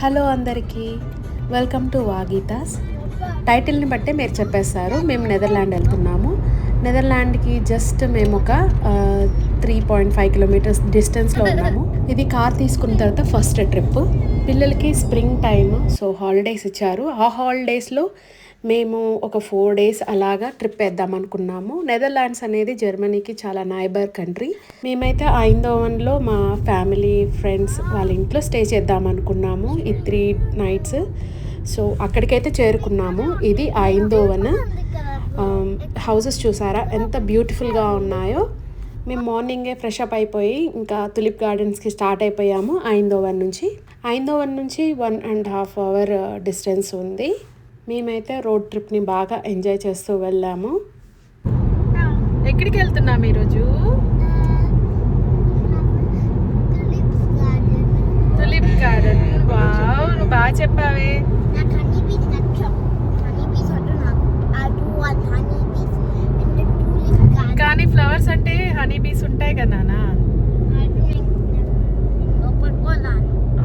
Hello అందరికీ. Welcome to వాగీతాస్ టైటిల్ని బట్టే మీరు చెప్పేస్తారు మేము నెదర్లాండ్ వెళ్తున్నాము. నెదర్లాండ్కి జస్ట్ మేము ఒక త్రీ పాయింట్ ఫైవ్ కిలోమీటర్స్ డిస్టెన్స్లో ఉన్నాము. ఇది కార్ తీసుకున్న తర్వాత ఫస్ట్ ట్రిప్ పిల్లలకి స్ప్రింగ్ టైమ్ సో హాలిడేస్ ఇచ్చారు. ఆ హాలిడేస్లో మేము ఒక ఫోర్ డేస్ అలాగా ట్రిప్ వేద్దాం అనుకున్నాము. నెదర్లాండ్స్ అనేది జర్మనీకి చాలా నైబర్ కంట్రీ మేమైతే ఐందోవన్లో మా ఫ్యామిలీ ఫ్రెండ్స్ వాళ్ళ ఇంట్లో స్టే చేద్దాం అనుకున్నాము. ఈ త్రీ నైట్స్ సో అక్కడికైతే చేరుకున్నాము. ఇది ఐందోవన్. Um, హౌసెస్ చూసారా? ఎంత బ్యూటిఫుల్గా ఉన్నాయో. మేము మార్నింగే ఫ్రెష్ అప్ అయిపోయి ఇంకా తులిప్ గార్డెన్స్కి స్టార్ట్ అయిపోయాము ఐందోవన్ నుంచి. ఐందోవన్ నుంచి one and half hour distance ఉంది. మేమైతే రోడ్ ట్రిప్ని బాగా ఎంజాయ్ చేస్తూ వెళ్ళాము. ఎక్కడికి వెళ్తున్నాం ఈరోజు? Tulip garden. వావ్ నువ్వు బాగా చెప్పావే. కానీ ఫ్లవర్స్ అంటే హనీ బీస్ ఉంటాయి కదా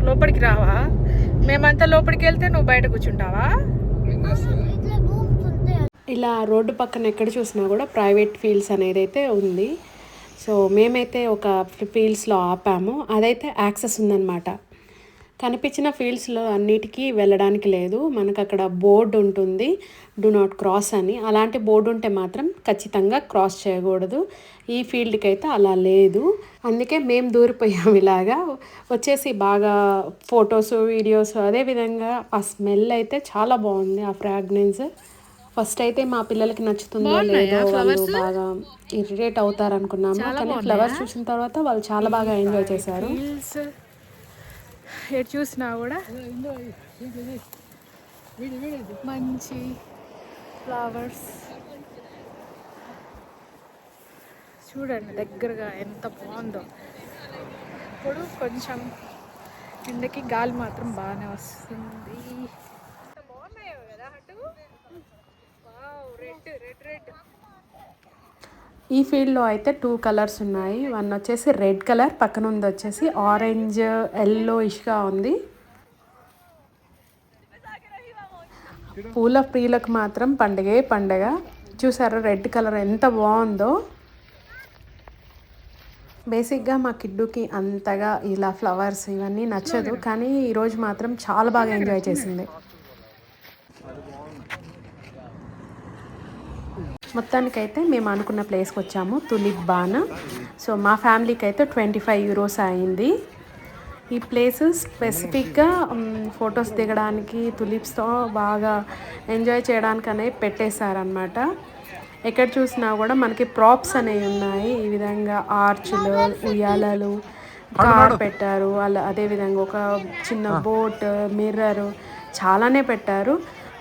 లోపలికి రావా? మేమంతా లోపలికి వెళ్తే నువ్వు బయట కూర్చుంటావా? ఇలా రోడ్డు పక్కన ఎక్కడ చూసినా కూడా ప్రైవేట్ ఫీల్డ్స్ అనేది అయితే ఉంది. సో మేమైతే ఒక ఫీల్డ్స్లో ఆపాము. అదైతే యాక్సెస్ ఉందన్నమాట. కనిపించిన ఫీల్డ్స్లో అన్నిటికీ వెళ్ళడానికి లేదు. మనకు అక్కడ బోర్డు ఉంటుంది. డు నాట్ క్రాస్ అని. అలాంటి బోర్డు ఉంటే మాత్రం ఖచ్చితంగా క్రాస్ చేయకూడదు. ఈ ఫీల్డ్కి అయితే అలా లేదు. అందుకే మేము దూరిపోయాము ఇలాగా. వచ్చేసి బాగా ఫొటోస్ వీడియోస్ అదేవిధంగా ఆ స్మెల్ అయితే చాలా బాగుంది ఆ ఫ్రాగ్రెన్స్. ఫస్ట్ అయితే మా పిల్లలకి నచ్చుతుందో లేదో వాళ్ళు బాగా ఇరిటేట్ అవుతారు అనుకున్నాము కానీ ఫ్లవర్స్ చూసిన తర్వాత వాళ్ళు చాలా బాగా ఎంజాయ్ చేశారు. ఎటు చూసినా కూడా మంచి ఫ్లవర్స్. చూడండి దగ్గరగా ఎంత బాగుందో. ఇప్పుడు కొంచెం కిందకి గాలి మాత్రం బాగానే వస్తుంది. బాగున్నాయో కదా అటు? Red red red. ఈ ఫీల్డ్లో అయితే టూ కలర్స్ ఉన్నాయి. వన్ వచ్చేసి రెడ్ కలర్ పక్కన ఉంది వచ్చేసి ఆరెంజ్ ఎల్లో ఇష్గా ఉంది. పూల ప్రియులకు మాత్రం పండగే పండగ. చూసారా రెడ్ కలర్ ఎంత బాగుందో. బేసిక్గా మా కిడ్డుకి అంతగా ఇలా ఫ్లవర్స్ ఇవన్నీ నచ్చదు. కానీ ఈరోజు మాత్రం చాలా బాగా ఎంజాయ్ చేసింది. మొత్తానికైతే మేము అనుకున్న ప్లేస్కి వచ్చాము తులిప్ బాన్ సో మా ఫ్యామిలీకి అయితే ట్వంటీ ఫైవ్ యూరోస్ అయింది. ఈ ప్లేస్ స్పెసిఫిక్గా ఫొటోస్ దిగడానికి తులిప్స్తో బాగా ఎంజాయ్ చేయడానికి అనేవి పెట్టేశారనమాట ఎక్కడ చూసినా కూడా మనకి ప్రాప్స్ అనేవి ఉన్నాయి. ఈ విధంగా ఆర్చులు ఉయ్యాలలు కార్ పెట్టారు. అలా అదేవిధంగా ఒక చిన్న బోట్ మిర్రర్ చాలానే పెట్టారు.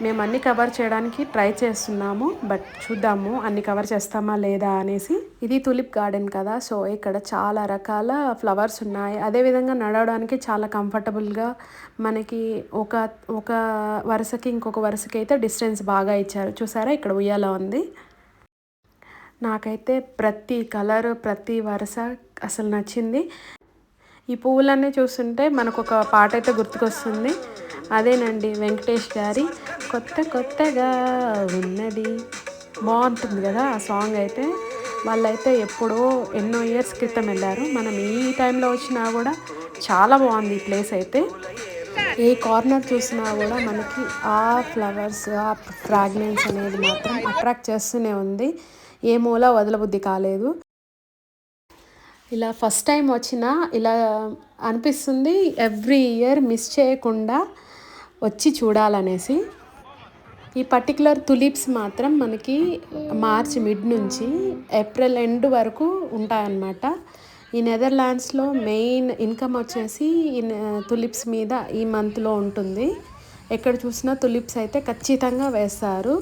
మేము అన్ని కవర్ చేయడానికి ట్రై చేస్తున్నాము బట్ చూద్దాము అన్ని కవర్ చేస్తామా లేదా అనేసి. ఇది తులిప్ గార్డెన్ కదా సో ఇక్కడ చాలా రకాల ఫ్లవర్స్ ఉన్నాయి. అదేవిధంగా నడవడానికి చాలా కంఫర్టబుల్గా మనకి ఒక ఒక వరుసకి ఇంకొక వరుసకి అయితే డిస్టెన్స్ బాగా ఇచ్చారు. చూసారా? ఇక్కడ ఉయ్యాల ఉంది. నాకైతే ప్రతి కలర్ ప్రతి వరుస అసలు నచ్చింది. ఈ పువ్వులన్నీ చూస్తుంటే మనకు ఒక పాట అయితే గుర్తుకొస్తుంది. అదేనండి వెంకటేష్ గారి కొత్త కొత్తగా ఉన్నది. బాగుంటుంది కదా ఆ సాంగ్ అయితే. వాళ్ళైతే ఎప్పుడో ఎన్నో ఇయర్స్ క్రితం వెళ్ళారు. మనం ఈ టైంలో వచ్చినా కూడా చాలా బాగుంది ఈ ప్లేస్ అయితే. ఏ కార్నర్ చూసినా కూడా మనకి ఆ ఫ్లవర్స్ ఆ ఫ్రాగ్రెన్స్ అనేది మాత్రం అట్రాక్ట్ చేస్తూనే ఉంది. ఏ మూల వదలబుద్ధి కాలేదు. ఇలా ఫస్ట్ టైం వచ్చినా ఇలా అనిపిస్తుంది. ఎవ్రీ ఇయర్ మిస్ చేయకుండా వచ్చి చూడాలనేసి. ఈ పర్టికులర్ తులిప్స్ మాత్రం మనకి మార్చ్ మిడ్ నుంచి ఏప్రిల్ ఎండ్ వరకు ఉంటాయన్నమాట. ఈ నెదర్లాండ్స్లో మెయిన్ ఇన్కమ్ వచ్చేసి ఈ తులిప్స్ మీద ఈ మంత్లో ఉంటుంది. ఎక్కడ చూసినా తులిప్స్ అయితే ఖచ్చితంగా వేస్తారు.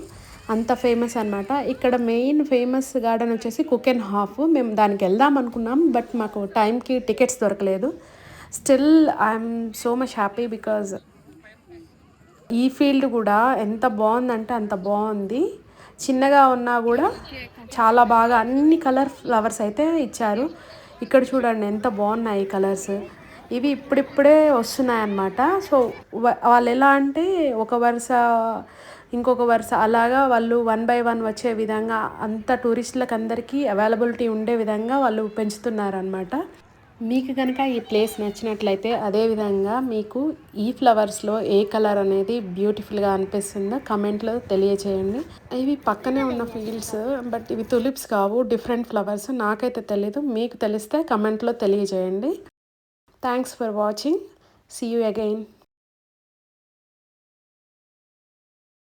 అంత ఫేమస్ అనమాట ఇక్కడ మెయిన్ ఫేమస్ గార్డెన్ వచ్చేసి కుక్ అండ్ హాఫ్ మేము దానికి వెళ్దాం అనుకున్నాం బట్ మాకు టైంకి టికెట్స్ దొరకలేదు. Still I'm so much happy because ఈ ఫీల్డ్ కూడా ఎంత బాగుందంటే అంత బాగుంది. చిన్నగా ఉన్నా కూడా చాలా బాగా అన్ని కలర్ ఫ్లవర్స్ అయితే ఇచ్చారు. ఇక్కడ చూడండి ఎంత బాగున్నాయి కలర్స్. ఇవి ఇప్పుడిప్పుడే వస్తున్నాయి అన్నమాట సో వ- వాళ్ళు ఎలా అంటే ఒక వరుస ఇంకొక వరుస అలాగా వాళ్ళు వన్ బై వన్ వచ్చే విధంగా అంత టూరిస్టులకు అందరికీ అవైలబిలిటీ ఉండే విధంగా వాళ్ళు పెంచుతున్నారనమాట మీకు కనుక ఈ ప్లేస్ నచ్చినట్లయితే అదేవిధంగా మీకు ఈ ఫ్లవర్స్లో ఏ కలర్ అనేది బ్యూటిఫుల్గా అనిపిస్తుందో కమెంట్లో తెలియచేయండి. ఇవి పక్కనే ఉన్న ఫీల్డ్స్ బట్ ఇవి తులిప్స్ కావు డిఫరెంట్ ఫ్లవర్స్ నాకైతే తెలీదు. మీకు తెలిస్తే కమెంట్లో తెలియజేయండి. Thanks for watching. See you again